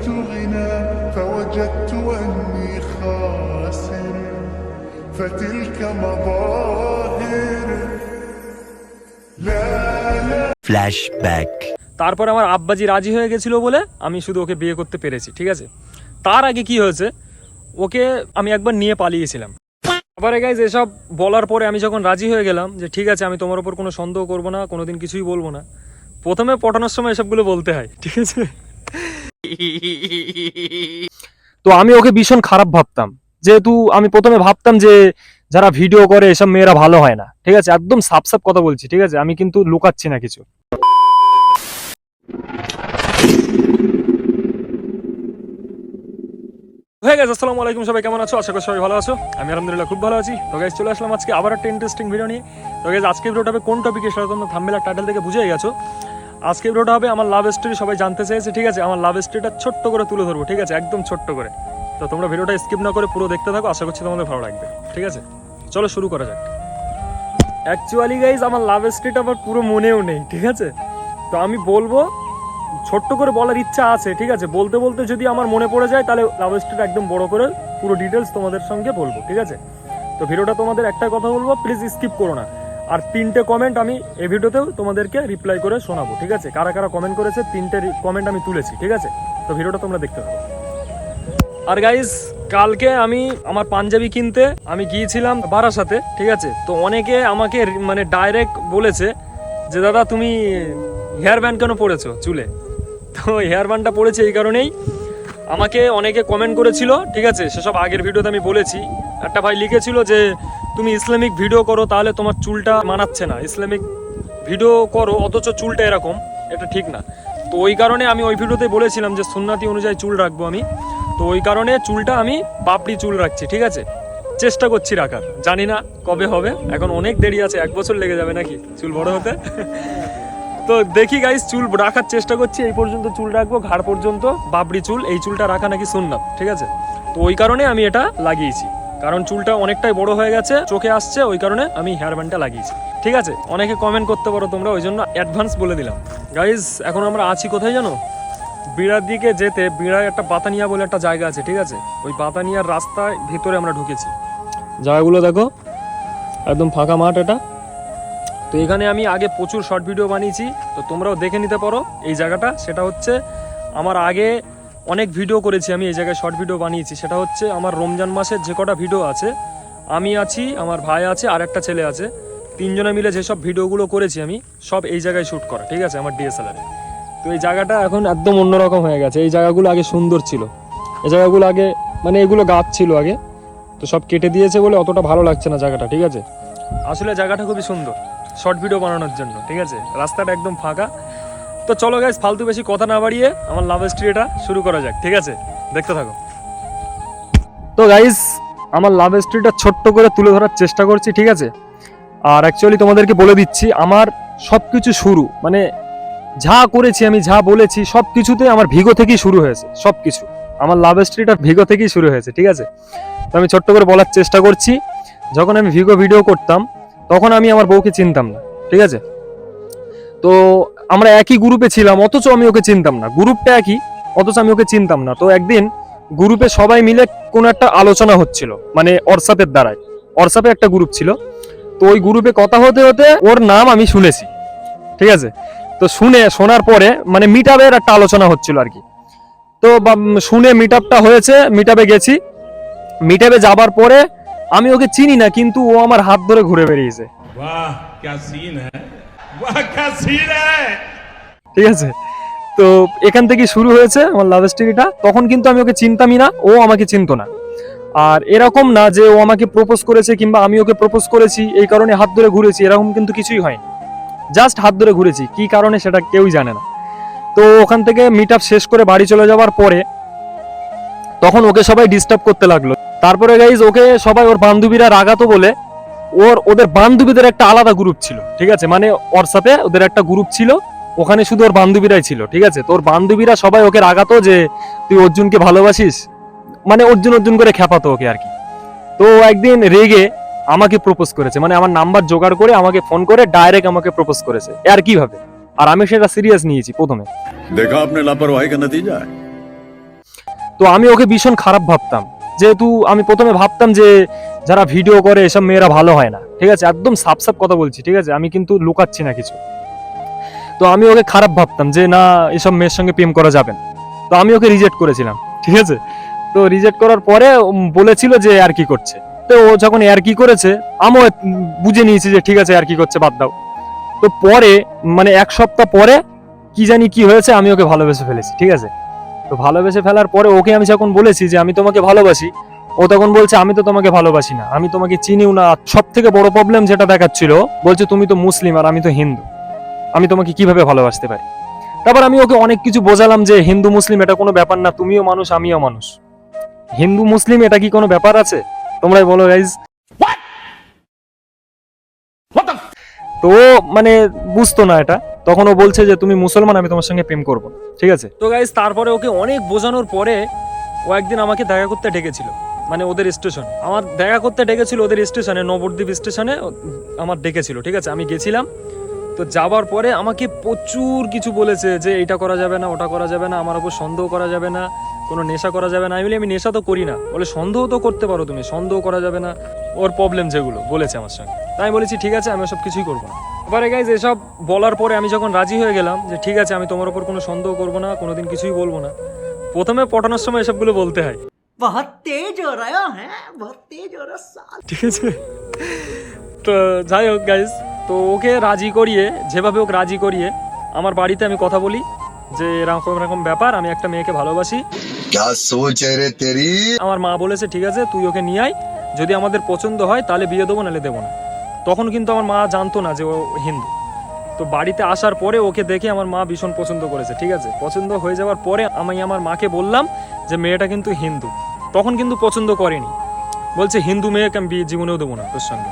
وجدت غنى فوجدت أني خاسر فتلك مظاهر لا لا Flashback. তারপর আমার আব্বাজি রাজি হয়ে গেছিল বলে আমি শুধু ওকে বিয়ে করতে পেরেছি ঠিক আছে তার আগে কি হয়েছে ওকে আমি একবার নিয়ে পালিয়েছিলাম আবার গাইজ এসব বলার পরে আমি যখন রাজি হয়ে গেলাম যে ঠিক আছে আমি তোমার উপর কোনো সন্দেহ করবো না কোনোদিন কিছুই বলবো না প্রথমে পটানোর সময় এসবগুলো বলতে হয় ঠিক আছে তো আমি ওকে ভীষণ খারাপ ভাবতাম। যেহেতু আমি প্রথমে ভাবতাম যে যারা ভিডিও করে, এসব মেয়েরা ভালো হয় না। ঠিক আছে? একদম সাপ সাপ কথা বলছি, ঠিক আছে? আমি কিন্তু লুকাচ্ছি না কিছু। হয়ে আসসালামু আলাইকুম সবাই, কেমন আছো? আশা করি সবাই ভালো আছো। আমি আলহামদুলিল্লাহ খুব ভালো আছি। তো গাইজ চলে আসলাম আজকে আবার একটা ইন্টারেস্টিং ভিডিও নিয়ে। তো গাইজ আজকে ভিডিওটা কোন টপিকে সেটা তোমরা থাম্বেল আর টাইটেল থেকে বুঝে গেছো। আজকে ভিডিওটা হবে আমার লাভ স্টোরি সবাই জানতে চেয়েছে ঠিক আছে? আমার লাভ স্টোরিটা ছোট্ট করে তুলে ধরবো, ঠিক আছে? একদম ছোট্ট করে। তো তোমরা ভিডিওটা স্কিপ না করে পুরো দেখতে থাকো, আশা করছি তোমাদের ভালো লাগবে, ঠিক আছে? চলো শুরু করা যাক। অ্যাকচুয়ালি গাইজ আমার লাভ স্টোরিটা আমার পুরো মনেও নেই, ঠিক আছে? তো আমি বলব, ছোট্ট করে বলার ইচ্ছা আছে, ঠিক আছে? বলতে বলতে যদি আমার মনে পড়ে যায়, তাহলে লাভ স্টোরিটা একদম বড় করে পুরো ডিটেলস তোমাদের সঙ্গে বলব, ঠিক আছে? তো ভিডিওটা তোমাদের একটা কথা বলব প্লিজ স্কিপ করো না। আর তিনটে কমেন্ট আমি এই ভিডিওতেও তোমাদেরকে রিপ্লাই করে শোনাবো, ঠিক আছে? কারা কারা কমেন্ট করেছে, তিনটে কমেন্ট আমি তুলেছি, ঠিক আছে? তো ভিডিওটা তোমরা দেখতে থাকো। আর গাইজ কালকে আমি আমার পাঞ্জাবি কিনতে আমি গিয়েছিলাম বারাসাতে, ঠিক আছে? তো অনেকে আমাকে মানে ডাইরেক্ট বলেছে যে, দাদা, তুমি হেয়ার ব্যান্ড কেন পরেছো চুলে? তো হেয়ার ব্যান্ডটা পড়েছে এই কারণেই। আমাকে অনেকে কমেন্ট করেছিল, ঠিক আছে? সেসব আগের ভিডিওতে আমি বলেছি। একটা ভাই লিখেছিল যে তুমি ইসলামিক ভিডিও করো, তাহলে তোমার চুলটা মানাচ্ছে না। ইসলামিক ভিডিও করো, অথচ চুলটা এরকম, এটা ঠিক না। তো ওই কারণে আমি ওই ভিডিওতে বলেছিলাম যে সুন্নাতি অনুযায়ী চুল রাখব আমি। তো ওই কারণে চুলটা আমি পাপড়ি চুল রাখছি, ঠিক আছে? চেষ্টা করছি রাখার। জানি না কবে হবে, এখন অনেক দেরি আছে, এক বছর লেগে যাবে নাকি চুল বড় হতে? তো দেখি গাইস চুল রাখার চেষ্টা করছি, এই পর্যন্ত চুল রাখব, ঘাড় পর্যন্ত বাবড়ি চুল, এই চুলটা রাখা নাকি সুন্নাত, ঠিক আছে? তো ওই কারণে আমি এটা লাগিয়েছি। কারণ চুলটা অনেকটাই বড় হয়ে গেছে, চোখে আসছে, ওই কারণে আমি হেয়ার ব্যান্ডটা লাগিয়েছি। ঠিক আছে? অনেকে কমেন্ট করতে পারো তোমরা, ওই জন্য অ্যাডভান্স বলে দিলাম। গাইজ এখন আমরা আছি কোথায় জানো? বিড়ার দিকে যেতে বিড়ার একটা বাতানিয়া বলে একটা জায়গা আছে, ঠিক আছে? ওই বাতানিয়ার রাস্তায় ভিতরে আমরা ঢুকেছি। জায়গাগুলো দেখো, একদম ফাঁকা মাঠ এটা। তো এখানে আমি আগে প্রচুর শর্ট ভিডিও বানিয়েছি, তো তোমরাও দেখে নিতে পারো। এই জায়গাটা, সেটা হচ্ছে আমার আগে অনেক ভিডিও করেছি, আমি এই জায়গায় শর্ট ভিডিও বানিয়েছি। সেটা হচ্ছে আমার রমজান মাসের যে কটা ভিডিও আছে, আমি আছি, আমার ভাই আছে আর একটা ছেলে আছে। তিনজনে মিলে যেসব ভিডিওগুলো করেছি আমি, সব এই জায়গায় শ্যুট করা, ঠিক আছে? আমার ডিএসএলআরে তো এই জায়গাটা এখন একদম অন্যরকম হয়ে গেছে। এই জায়গাগুলো আগে সুন্দর ছিল। এই জায়গাগুলো আগে মানে এগুলো গাছ ছিল আগে। তো সব কেটে দিয়েছে বলে অতটা ভালো লাগছে না জায়গাটা, ঠিক আছে? আসলে জায়গাটা খুবই সুন্দর শর্ট ভিডিও বানানোর জন্য, ঠিক আছে? রাস্তাটা একদম ফাঁকা। তো চলো গাইজ ফালতু বেশি কথা না বাড়িয়ে আমার লাভ স্টোরিটা শুরু করা যাক, ঠিক আছে? দেখতে থাকো। তো গাইজ আমার লাভ স্টোরিটা ছোট্ট করে তুলে ধরার চেষ্টা করছি, ঠিক আছে? আর অ্যাকচুয়ালি তোমাদেরকে বলে দিচ্ছি, আমার সব কিছু শুরু মানে যা করেছি আমি, যা বলেছি সব কিছুতে আমার ভিগো থেকেই শুরু হয়েছে সব কিছু আমার লাভ স্টোরিটা ভিগো থেকেই শুরু হয়েছে, ঠিক আছে? তো আমি ছোট্ট করে বলার চেষ্টা করছি, যখন আমি ভিগো ভিডিও করতাম, তখন আমি আমার বউকে চিনতাম না, ঠিক আছে? তো আমরা একই গ্রুপে ছিলাম, অথচ আমি ওকে চিনতাম না। গ্রুপটা একই, অথচ আমি ওকে চিনতাম না। তো একদিন গ্রুপে সবাই মিলে কোনো একটা আলোচনা হচ্ছিল মানে হোয়াটসঅ্যাপের দ্বারাই হোয়াটসঅ্যাপে একটা গ্রুপ ছিল। তো ওই গ্রুপে কথা হতে হতে ওর নাম আমি শুনেছি। ঠিক আছে? তো শুনে, শোনার পরে মানে মিট একটা আলোচনা হচ্ছিল আর কি। তো শুনে মিট হয়েছে মিট গেছি। মিট যাবার পরে আমি ওকে চিনি না, কিন্তু ও আমার হাত ধরে ঘুরে বেরিয়েছে वाह ঠিক আছে? তো এখান থেকে শুরু হয়েছে আমার লাভ স্টোরিটা তখন কিন্তু আমি ওকে চিনতামই না, ও আমাকে চিনতো না। আর এরকম না যে ও আমাকে প্রপোজ করেছে কিংবা আমি ওকে প্রপোজ করেছি, এই কারণে হাত ধরে ঘুরেছি, এরকম কিন্তু কিছুই হয়নি। জাস্ট হাত ধরে ঘুরেছি, কি কারণে সেটা কেউই জানে না। তো ওখান থেকে মিট আপ শেষ করে বাড়ি চলে যাওয়ার পরে তখন ওকে সবাই ডিস্টার্ব করতে লাগল। তারপরে গাইজ ওকে সবাই ওর বান্ধবীরা রাগাতো বলে ওর ওদের বান্ধবীদের একটা আলাদা গ্রুপ ছিল ঠিক আছে? মানে ওর সাথে ওদের একটা গ্রুপ ছিল ওখানে শুধু ওর বান্ধবীরাই ছিল ঠিক আছে? তোর বান্ধবীরা সবাই ওকে রাগাতো যে তুই অর্জুনকে ভালোবাসিস? মানে অর্জুন অর্জুন করে খেপাতো ওকে আর কি। তো একদিন রেগে আমাকে প্রপোজ করেছে মানে আমার নাম্বার জোগাড় করে আমাকে ফোন করে ডাইরেক্ট আমাকে প্রপোজ করেছে আর কীভাবে? আর আমি সেটা সিরিয়াস নিয়েছি প্রথমে। দেখা আপনি লাপারওয়াহি কেন দিয়ে যায় তো আমি ওকে ভীষণ খারাপ ভাবতাম। যেহেতু আমি প্রথমে ভাবতাম যে যারা ভিডিও করে, এসব মেয়েরা ভালো হয় না। ঠিক আছে? একদম সাপ সাপ কথা বলছি, ঠিক আছে? আমি কিন্তু লুকাচ্ছি না কিছু। তো আমি ওকে খারাপ ভাবতাম যে, না, এসব মেয়ের সঙ্গে প্রেম করা যাবে না। তো আমি ওকে রিজেক্ট করেছিলাম, ঠিক আছে? তো রিজেক্ট করার পরে বলেছিল যে, আর কি করছে? তো ও যখন আর কি করেছে? আমিও বুঝে নিয়েছি যে, ঠিক আছে, আর কি করছে, বাদ দাও। তো পরে মানে এক সপ্তাহ পরে, কি জানি কি হয়েছে, আমি ওকে ভালোবেসে ফেলেছি, ঠিক আছে? তো ভালোবেসে ফেলার পরে ওকে আমি যখন বলেছি যে আমি তোমাকে ভালোবাসি, ও তখন বলছে, আমি তো তোমাকে ভালোবাসি না। আমি তোমাকে চিনিও না। সব থেকে বড় প্রবলেম যেটা দেখাচ্ছিল, বলছে, তুমি তো মুসলিম আর আমি তো হিন্দু। আমি তোমাকে কীভাবে ভালোবাসতে পারি? তারপর আমি ওকে অনেক কিছু বোঝালাম যে হিন্দু, মুসলিম এটা কোনো ব্যাপার না, তুমিও মানুষ, আমিও মানুষ। হিন্দু, মুসলিম এটা কি কোনো ব্যাপার আছে? তোমরাই বলো গাইজ তো ও মানে বুঝতো না এটা। তখন ও বলছে যে, তুমি মুসলমান, আমি তোমার সঙ্গে প্রেম করব ঠিক আছে? তো গাইজ তারপরে ওকে অনেক বোঝানোর পরে ও একদিন আমাকে দেখা করতে ডেকেছিল মানে ওদের স্টেশন আমার দেখা করতে ডেকেছিল ওদের স্টেশনে নবদ্বীপ স্টেশনে আমার ডেকেছিল, ঠিক আছে? আমি গেছিলাম। তো যাবার পরে আমাকে প্রচুর কিছু বলেছে যে এটা করা যাবে না, ওটা করা যাবে না, আমার উপর সন্দেহ করা যাবে না। কোনো নেশা করা যাবে না। আমি বলি আমি নেশা তো করি না। বলে সন্দেহ তো করতে পারো তুমি সন্দেহ করা যাবে না। ওর প্রবলেম যেগুলো বলেছে আমার সঙ্গে। তাই আমি বলেছি ঠিক আছে আমি সব কিছুই করব না। এবারে গাইজ এসব বলার পরে আমি যখন রাজি হয়ে গেলাম যে ঠিক আছে আমি তোমার ওপর কোনো সন্দেহ করব না কোনো দিন কিছুই বলব না। প্রথমে পটানোর সময় এসবগুলো বলতে হয়। ঠিক আছে। তো যাই হোক গাইজ তো ওকে রাজি করিয়ে যেভাবে ওকে রাজি করিয়ে আমার বাড়িতে আমি কথা বলি যে এরকম এরকম ব্যাপার আমি একটা মেয়েকে ভালোবাসি। আমার মা বলেছে, ঠিক আছে, তুই ওকে নিয়ে আয়। যদি আমাদের পছন্দ হয়, তাহলে বিয়ে দেবো দেবো না। তখন কিন্তু আমার মা জানতো না যে ও হিন্দু। তো বাড়িতে আসার পরে ওকে দেখে আমার মা ভীষণ পছন্দ করেছে, ঠিক আছে? পছন্দ হয়ে যাওয়ার পরে আমি আমার মাকে বললাম যে, মেয়েটা কিন্তু হিন্দু। তখন কিন্তু পছন্দ করেনি। বলছে, হিন্দু মেয়েকে আমি বিয়ে জীবনেও দেবো না তোর সঙ্গে।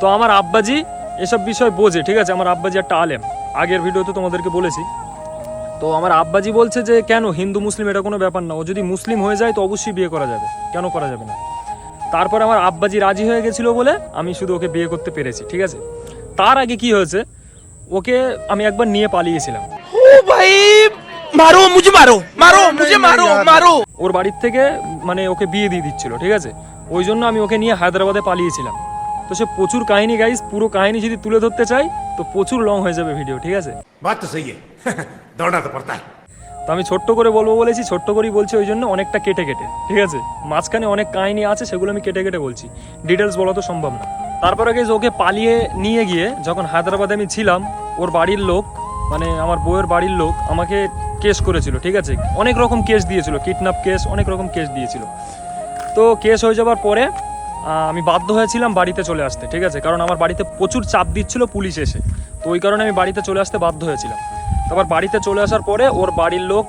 তো আমার আব্বাজি এসব বিষয় বোঝে, ঠিক আছে? আমার আব্বাজি একটা আলেম। আগের ভিডিওতে তোমাদেরকে বলেছি তো আমার আব্বাজি বলছে যে কেন? হিন্দু মুসলিম এটা কোনো ব্যাপার না। ও যদি মুসলিম হয়ে যায় তো অবশ্যই বিয়ে করা যাবে। কেন করা যাবে না? তারপর আমার আব্বাজি রাজি হয়ে গেছিল বলে আমি শুধু ওকে বিয়ে করতে পেরেছি ঠিক আছে? তার আগে কি হয়েছে ওকে আমি একবার নিয়ে পালিয়েছিলাম। মারো মুঝে মারো মারো মুঝে মারো মারো। ওর বাড়ির থেকে মানে ওকে বিয়ে দিয়ে দিচ্ছিল ঠিক আছে? ওই জন্য আমি ওকে নিয়ে হায়দ্রাবাদে পালিয়েছিলাম। তো সে প্রচুর কাহিনী গাইস পুরো কাহিনী যদি তুলে ধরতে চাই তো প্রচুর লং হয়ে যাবে ভিডিও ঠিক আছে? বাত তো সহি দৌড়াতে পড়তা তো আমি ছোট্ট করে বলব বলেছি, ছোট্ট করেই বলছি, ওই জন্য অনেকটা কেটে কেটে, ঠিক আছে? মাঝখানে অনেক কাহিনী আছে, সেগুলো আমি কেটে কেটে বলছি। ডিটেলস বলা তো সম্ভব না। তারপরে গেছে ওকে পালিয়ে নিয়ে গিয়ে যখন হায়দ্রাবাদে আমি ছিলাম, ওর বাড়ির লোক মানে আমার বউয়ের বাড়ির লোক আমাকে কেস করেছিল, ঠিক আছে? অনেক রকম কেস দিয়েছিল কিডন্যাপ কেস, অনেক রকম কেস দিয়েছিল। তো কেস হয়ে যাওয়ার পরে আমি বাধ্য হয়েছিলাম বাড়িতে চলে আসতে, ঠিক আছে? কারণ আমার বাড়িতে প্রচুর চাপ দিচ্ছিল পুলিশ এসে। তো ওই কারণে আমি বাড়িতে চলে আসতে বাধ্য হয়েছিলাম। তারপর বাড়িতে চলে আসার পরে ওর বাড়ির লোক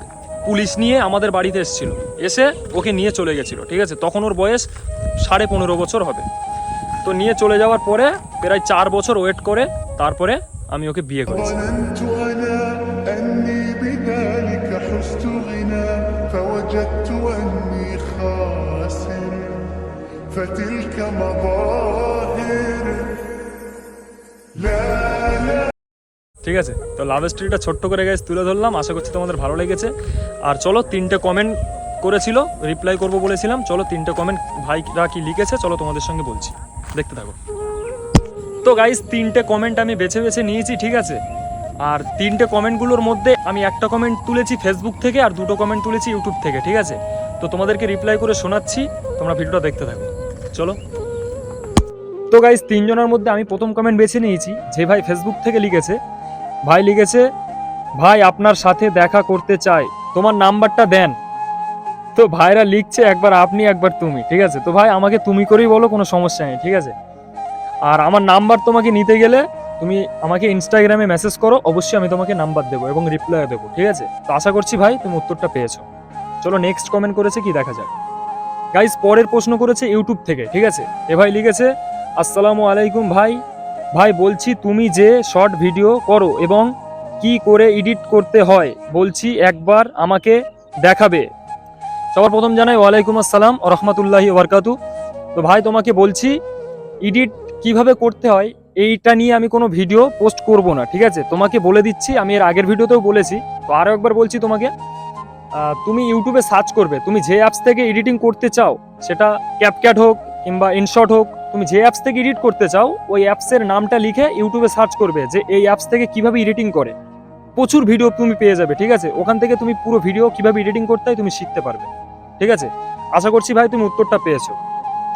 পুলিশ নিয়ে আমাদের বাড়িতে এসেছিল এসে ওকে নিয়ে চলে গেছিল ঠিক আছে তখন ওর বয়স সাড়ে পনেরো বছর হবে তো নিয়ে চলে যাওয়ার পরে প্রায় চার বছর ওয়েট করে তারপরে আমি ওকে বিয়ে করেছি ظننت أنا ঠিক আছে? তো লাভ স্টোরিটা ছোট্ট করে গেছে তুলে ধরলাম, আশা করছি তোমাদের ভালো লেগেছে। আর চলো তিনটে কমেন্ট করেছিল রিপ্লাই করব বলেছিলাম। চলো তিনটে কমেন্ট ভাইরা কি লিখেছে, চলো তোমাদের সঙ্গে বলছি। দেখতে থাকো। তো গাইস তিনটে কমেন্ট আমি বেছে বেছে নিয়েছি, ঠিক আছে? আর তিনটে কমেন্টগুলোর মধ্যে আমি একটা কমেন্ট তুলেছি ফেসবুক থেকে, আর দুটো কমেন্ট তুলেছি ইউটিউব থেকে, ঠিক আছে? তো তোমাদেরকে রিপ্লাই করে শোনাচ্ছি, তোমরা ভিডিওটা দেখতে থাকো। চলো। তো গাইস তিনজনের মধ্যে আমি প্রথম কমেন্ট বেছে নিয়েছি, যে ভাই ফেসবুক থেকে লিখেছে। ভাই লিখেছে, ভাই, আপনার সাথে দেখা করতে চাই। তোমার নাম্বারটা দেন। তো ভাইরা লিখছে, একবার আপনি, একবার তুমি। ঠিক আছে? তো ভাই, আমাকে তুমি করেই বলো, কোনো সমস্যা নেই, ঠিক আছে? আর আমার নাম্বার তোমাকে নিতে গেলে তুমি আমাকে ইনস্টাগ্রামে মেসেজ করো, অবশ্যই আমি তোমাকে নাম্বার দেবো এবং রিপ্লাই দেবো, ঠিক আছে? তো আশা করছি ভাই, তুমি উত্তরটা পেয়েছ। চলো নেক্সট কমেন্ট করেছে কি দেখা যাক। গাইস পরের প্রশ্ন করেছে ইউটিউব থেকে, ঠিক আছে? এ ভাই লিখেছে, আসসালামু আলাইকুম ভাই। ভাই, বলছি তুমি যে শর্ট ভিডিও করো এবং কি করে এডিট করতে হয়, বলছি একবার আমাকে দেখাবে। সবার প্রথম জানাই, ওয়ালাইকুম আসসালাম, রহমতুল্লাহি ওবরকাতু তো ভাই, তোমাকে বলছি, এডিট কীভাবে করতে হয়, এইটা নিয়ে আমি কোনো ভিডিও পোস্ট করব না, ঠিক আছে? তোমাকে বলে দিচ্ছি, আমি এর আগের ভিডিওতেও বলেছি। তো আরও একবার বলছি তোমাকে তুমি ইউটিউবে সার্চ করবে, তুমি যে অ্যাপস থেকে এডিটিং করতে চাও, সেটা ক্যাপক্যাট হোক কিংবা ইনশট হোক তুমি যে অ্যাপস থেকে এডিট করতে চাও, ওই অ্যাপসের নামটা লিখে ইউটিউবে সার্চ করবে যে এই অ্যাপস থেকে কীভাবে এডিটিং করে। প্রচুর ভিডিও তুমি পেয়ে যাবে, ঠিক আছে? ওখান থেকে তুমি পুরো ভিডিও কীভাবে এডিটিং করতে হয় তুমি শিখতে পারবে, ঠিক আছে? আশা করছি ভাই তুমি উত্তরটা পেয়েছ।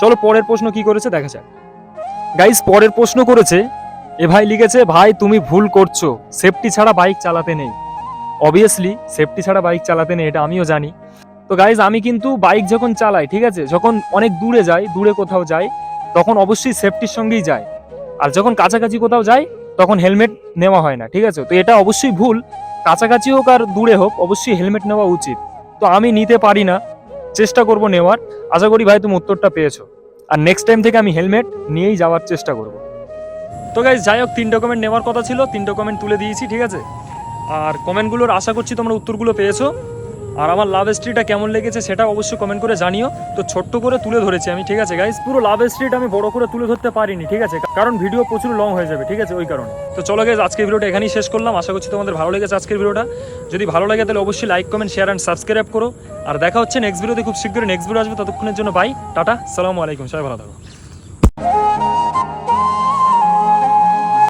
চলো পরের প্রশ্ন কি করেছে দেখা যাক। গাইস পরের প্রশ্ন করেছে, এ ভাই লিখেছে, ভাই, তুমি ভুল করছ। সেফটি ছাড়া বাইক চালাতে নেই। অবভিয়াসলি সেফটি ছাড়া বাইক চালাতে নেই, এটা আমিও জানি। তো গাইজ আমি কিন্তু বাইক যখন চালাই, ঠিক আছে? যখন অনেক দূরে যাই, দূরে কোথাও যাই তখন অবশ্যই সেফটির সঙ্গেই যায়। আর যখন কাছাকাছি কোথাও যাই তখন হেলমেট নেওয়া হয় না, ঠিক আছে? তো এটা অবশ্যই ভুল। কাছাকাছি হোক আর দূরে হোক, অবশ্যই হেলমেট নেওয়া উচিত। তো আমি নিতে পারি না, চেষ্টা করব নেওয়ার। আশা করি ভাই তুমি উত্তরটা পেয়েছ। আর নেক্সট টাইম থেকে আমি হেলমেট নিয়েই যাওয়ার চেষ্টা করব। তো গাইজ যাই হোক তিন ডকুমেন্ট নেওয়ার কথা ছিল। তিন ডকুমেন্ট তুলে দিয়েছি, ঠিক আছে? আর কমেন্টগুলোর আশা করছি তোমরা উত্তরগুলো পেয়েছ। আর আমার লাভ স্ট্রিটা কেমন লেগেছে সেটা অবশ্যই কমেন্ট করে জানিও। তো ছোট্ট করে তুলে ধরেছি আমি, ঠিক আছে গাইজ পুরো লাভ স্ট্রিট আমি বড় করে তুলে ধরতে পারিনি, ঠিক আছে? কারণ ভিডিও প্রচুর লং হয়ে যাবে, ঠিক আছে? ওই কারণে। তো চলো গাইজ আজকের ভিডিওটা এখানেই শেষ করলাম। আশা করছি তোমাদের ভালো লেগেছে আজকের ভিডিওটা যদি ভালো লাগে তাহলে অবশ্যই like comment share and subscribe করো। আর দেখা হচ্ছে নেক্সট ভিডিওতে খুব শীঘ্রই নেক্সট ভিডিও আসবে, ততক্ষণের জন্য বাই টাটা, সালামু আলাইকুম, সবাই ভালো থাকো।